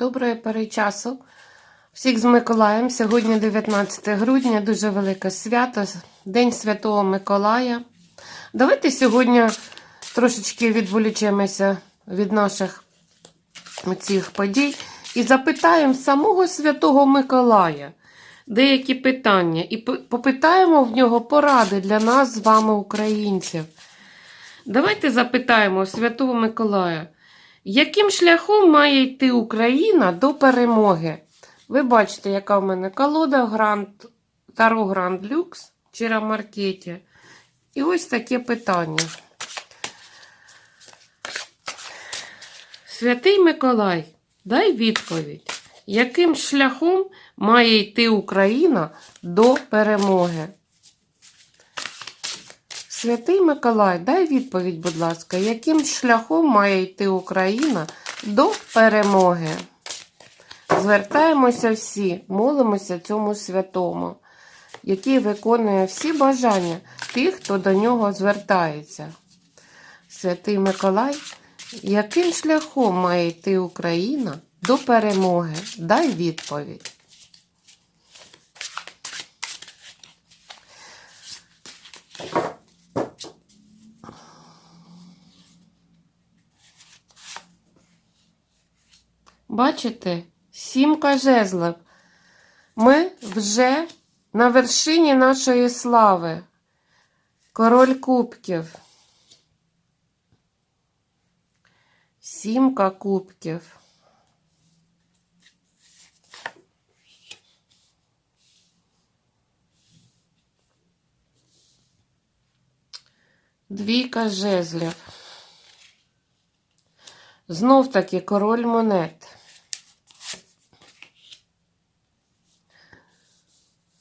Доброї перечасу. Всіх з Миколаєм. Сьогодні 19 грудня, дуже велике свято, День Святого Миколая. Давайте сьогодні трошечки відволічемося від наших цих подій і запитаємо самого Святого Миколая деякі питання. І попитаємо в нього поради для нас з вами, українців. Давайте запитаємо Святого Миколая. Яким шляхом має йти Україна до перемоги? Ви бачите, яка в мене колода Гранд, Таро Гранд Люкс Чира Маркеті. І ось таке питання. Святий Миколай, дай відповідь, яким шляхом має йти Україна до перемоги? Святий Миколай, дай відповідь, будь ласка, яким шляхом має йти Україна до перемоги? Звертаємося всі, молимося цьому святому, який виконує всі бажання тих, хто до нього звертається. Святий Миколай, яким шляхом має йти Україна до перемоги? Дай відповідь. Бачите, сімка жезлів. Ми вже на вершині нашої слави. Король кубків. Сімка кубків. Двійка жезлів. Знов таки король монет.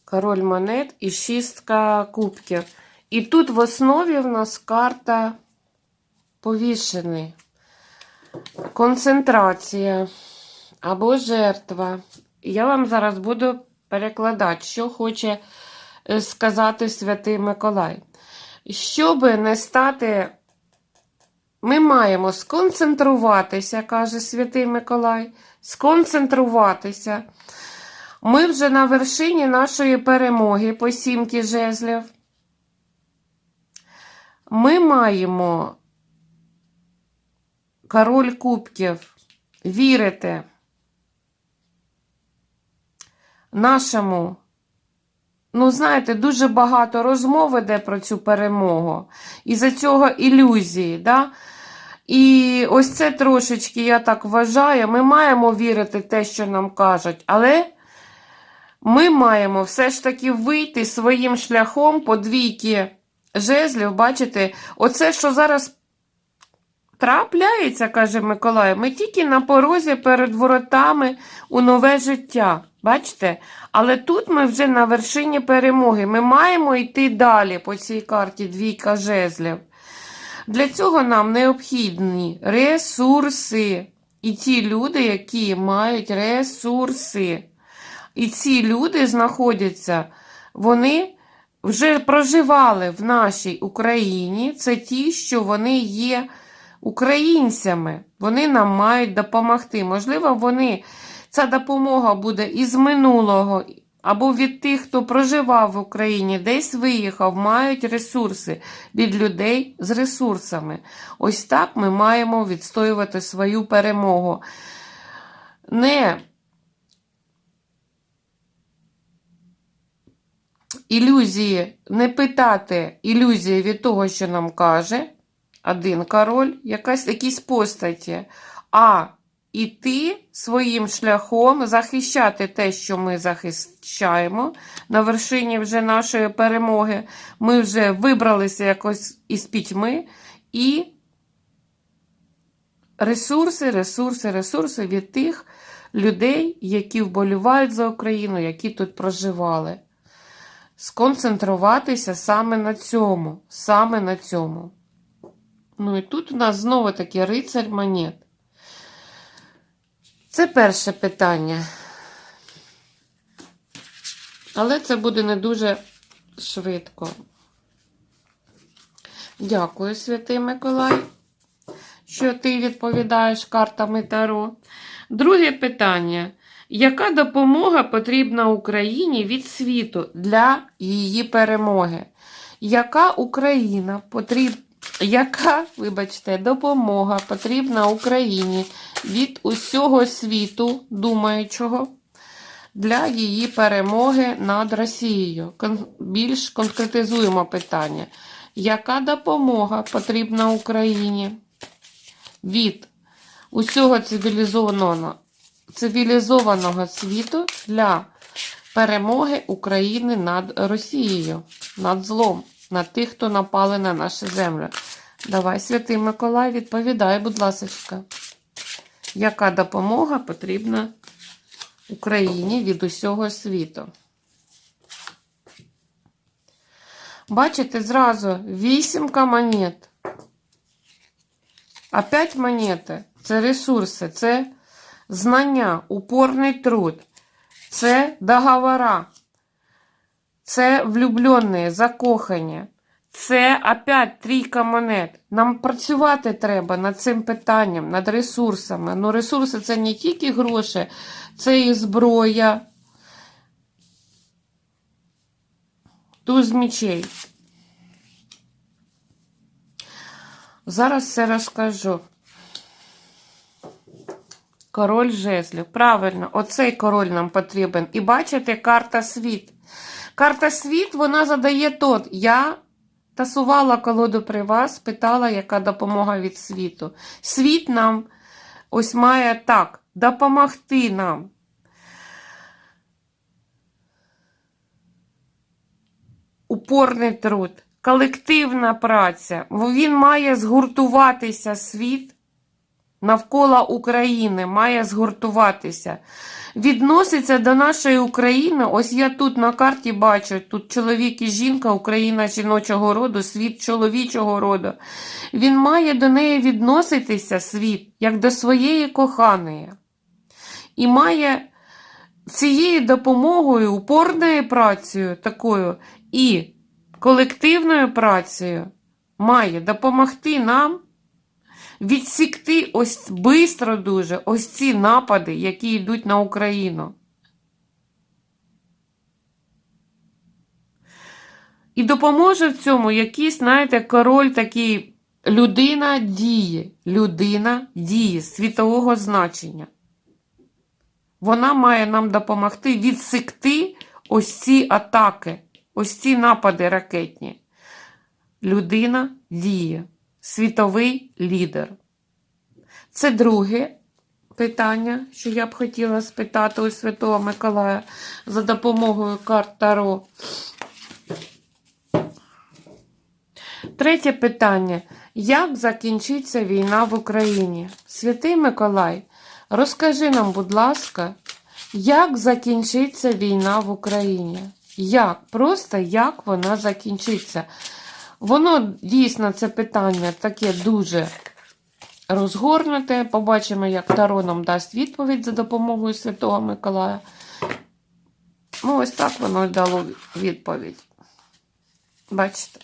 Король монет і шістка кубків. І тут в основі в нас карта повішений. Концентрація або жертва. Я вам зараз буду перекладати, що хоче е, сказати Святий Миколай. Щоби не стати, ми маємо сконцентруватися, каже Святий Миколай, сконцентруватися. Ми вже на вершині нашої перемоги по сімки жезлів. Ми маємо король кубків вірити нашому. Ну, знаєте, дуже багато розмов іде про цю перемогу. І за цього ілюзії. Да? І ось це трошечки, я так вважаю, ми маємо вірити те, що нам кажуть, але ми маємо все ж таки вийти своїм шляхом по двійки жезлів. Бачите, оце, що зараз трапляється, каже Миколай, ми тільки на порозі перед воротами у нове життя. Бачите? Але тут ми вже на вершині перемоги. Ми маємо йти далі по цій карті двійка жезлів. Для цього нам необхідні ресурси. І ті люди, які мають ресурси. І ці люди знаходяться, вони вже проживали в нашій Україні. Це ті, що вони є українцями. Вони нам мають допомогти. Можливо, вони, ця допомога буде із минулого, або від тих, хто проживав в Україні, десь виїхав, мають ресурси від людей з ресурсами. Ось так ми маємо відстоювати свою перемогу. Не ілюзії, не питати ілюзії від того, що нам каже один король, якась, якісь постаті, а іти своїм шляхом, захищати те, що ми захищаємо на вершині вже нашої перемоги. Ми вже вибралися якось із пітьми і ресурси, ресурси, ресурси від тих людей, які вболівають за Україну, які тут проживали сконцентруватися саме на цьому. Саме на цьому. Ну і тут у нас знову таки рицарь монет. Це перше питання. Але це буде не дуже швидко. Дякую, Святий Миколай, що ти відповідаєш картами Таро. Друге питання. Яка допомога потрібна Україні від світу для її перемоги? Яка Україна потрібна? Яка, вибачте, допомога потрібна Україні від усього світу, думаючого, для її перемоги над Росією? Кон- Більш конкретизуємо питання. Яка допомога потрібна Україні від усього цивілізованого, цивілізованого світу для перемоги України над Росією, над злом, над тих, хто напали на нашу землю? Давай, святий Миколай, відповідай, будь ласка. Яка допомога потрібна Україні від усього світу? Бачите, зразу вісімка монет. А п'ять монети це ресурси, це знання, упорний труд, це договора, це влюблені, закохані. Це опять трійка монет. Нам працювати треба над цим питанням, над ресурсами. Ну, ресурси це не тільки гроші, це і зброя. Туз мечей. Зараз все розкажу. Король жезлів. Правильно, оцей король нам потрібен. І бачите, карта світ. Карта світ, вона задає тот. Я тасувала колоду при вас, питала, яка допомога від світу. Світ нам ось має так, допомогти нам. Упорний труд, колективна праця. Він має згуртуватися світ навколо України, має згуртуватися. Відноситься до нашої України. Ось я тут на карті бачу: тут чоловік і жінка, Україна жіночого роду, світ чоловічого роду. Він має до неї відноситися світ, як до своєї коханої. І має цією допомогою, упорною працею такою і колективною працею має допомогти нам відсікти ось бистро дуже ось ці напади, які йдуть на Україну. І допоможе в цьому якийсь, знаєте, король такий людина діє, людина діє світового значення. Вона має нам допомогти відсікти ось ці атаки, ось ці напади ракетні. Людина діє, світовий лідер. Це друге питання, що я б хотіла спитати у Святого Миколая за допомогою карт Таро. Третє питання. Як закінчиться війна в Україні? Святий Миколай, розкажи нам, будь ласка, як закінчиться війна в Україні? Як? Просто як вона закінчиться? Воно дійсно це питання таке дуже розгорнуте. Побачимо, як Таро нам дасть відповідь за допомогою Святого Миколая. Ну, ось так воно дало відповідь. Бачите?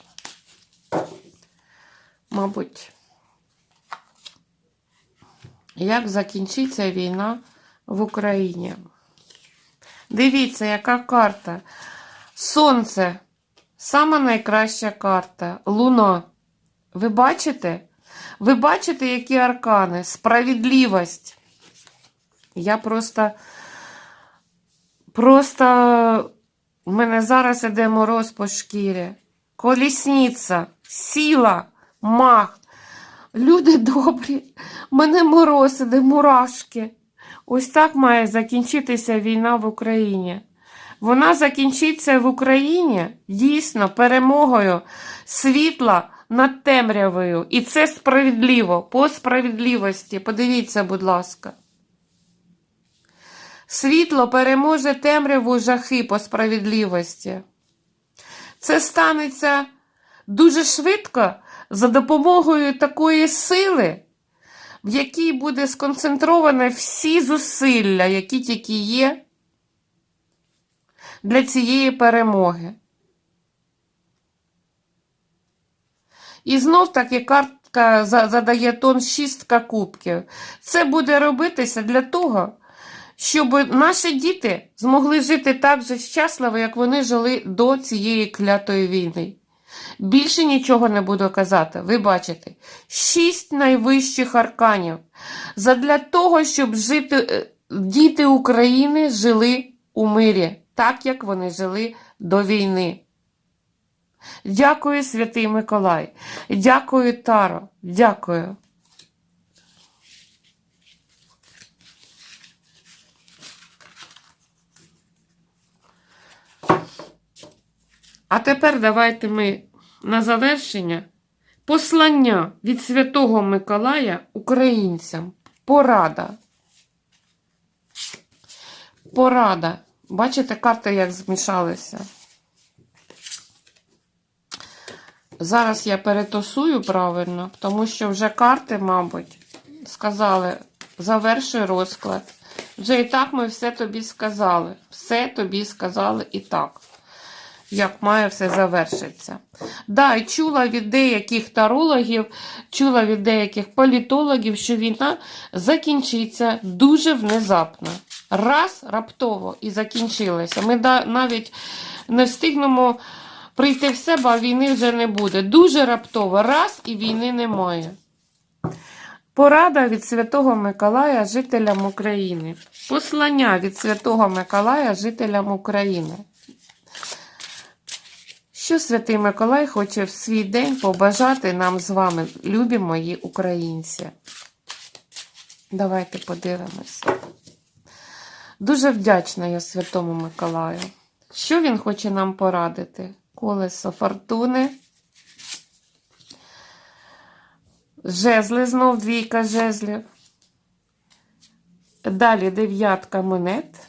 Мабуть, як закінчиться війна в Україні? Дивіться, яка карта. Сонце. Сама найкраща карта. Луна. Ви бачите? Ви бачите, які аркани? Справедливість. Я просто. Просто. У мене зараз іде мороз по шкірі. Колісниця, сіла, мах. Люди добрі, мене мороз іде, мурашки. Ось так має закінчитися війна в Україні. Вона закінчиться в Україні дійсно перемогою світла над темрявою. І це справедливо, по справедливості. Подивіться, будь ласка. Світло переможе темряву жахи по справедливості. Це станеться дуже швидко за допомогою такої сили, в якій буде сконцентровано всі зусилля, які тільки є для цієї перемоги. І знов таки картка задає тон шістка кубків. Це буде робитися для того, щоб наші діти змогли жити так же щасливо, як вони жили до цієї клятої війни. Більше нічого не буду казати. Ви бачите, шість найвищих арканів. Задля того, щоб жити, е, діти України жили у мирі, так як вони жили до війни. Дякую, святий Миколай. Дякую, Таро. Дякую. А тепер давайте ми на завершення послання від Святого Миколая українцям. Порада. Порада. Бачите, карти як змішалися. Зараз я перетасую правильно, тому що вже карти, мабуть, сказали, завершуй розклад. Вже і так ми все тобі сказали. Все тобі сказали і так. Як має все завершитися. Да, і чула від деяких тарологів, чула від деяких політологів, що війна закінчиться дуже внезапно. Раз раптово і закінчилася. Ми навіть не встигнемо прийти в себе, а війни вже не буде. Дуже раптово, раз і війни немає. Порада від Святого Миколая жителям України. Послання від Святого Миколая жителям України. Що Святий Миколай хоче в свій день побажати нам з вами, любі мої українці? Давайте подивимося. Дуже вдячна я Святому Миколаю. Що він хоче нам порадити? Колесо фортуни. Жезли знов двійка жезлів. Далі дев'ятка монет.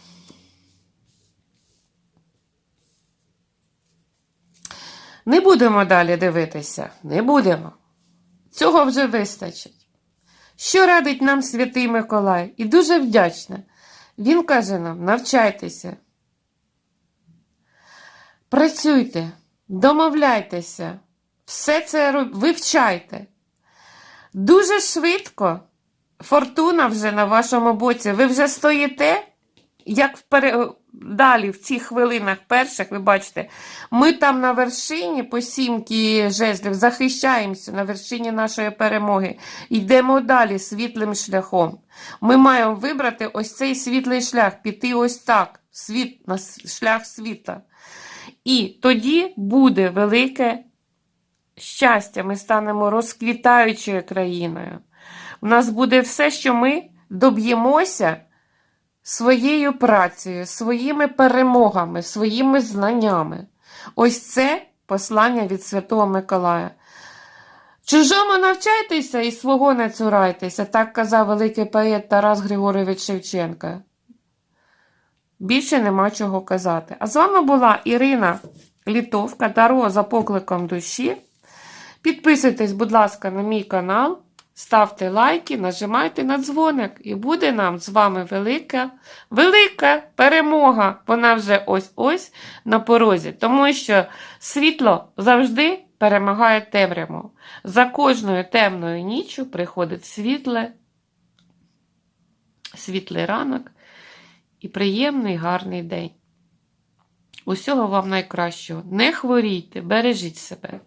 Не будемо далі дивитися. Не будемо. Цього вже вистачить. Що радить нам святий Миколай? І дуже вдячна. Він каже нам: навчайтеся. Працюйте, домовляйтеся, все це вивчайте. Дуже швидко фортуна вже на вашому боці. Ви вже стоїте, як впере... далі, в цих хвилинах перших, ви бачите, ми там на вершині по сімки жезлів захищаємося на вершині нашої перемоги. Йдемо далі світлим шляхом. Ми маємо вибрати ось цей світлий шлях, піти ось так, світ, на шлях світа. І тоді буде велике щастя. Ми станемо розквітаючою країною. У нас буде все, що ми доб'ємося своєю працею, своїми перемогами, своїми знаннями. Ось це послання від Святого Миколая. Чужому навчайтеся і свого не цурайтеся, так казав великий поет Тарас Григорович Шевченка. Більше нема чого казати. А з вами була Ірина Літовка, Таро за покликом душі. Підписуйтесь, будь ласка, на мій канал, ставте лайки, нажимайте на дзвоник, і буде нам з вами велика, велика перемога. Вона вже ось-ось на порозі, тому що світло завжди перемагає темряву. За кожною темною ніччю приходить світле, світлий ранок і приємний гарний день. Усього вам найкращого. Не хворійте, бережіть себе.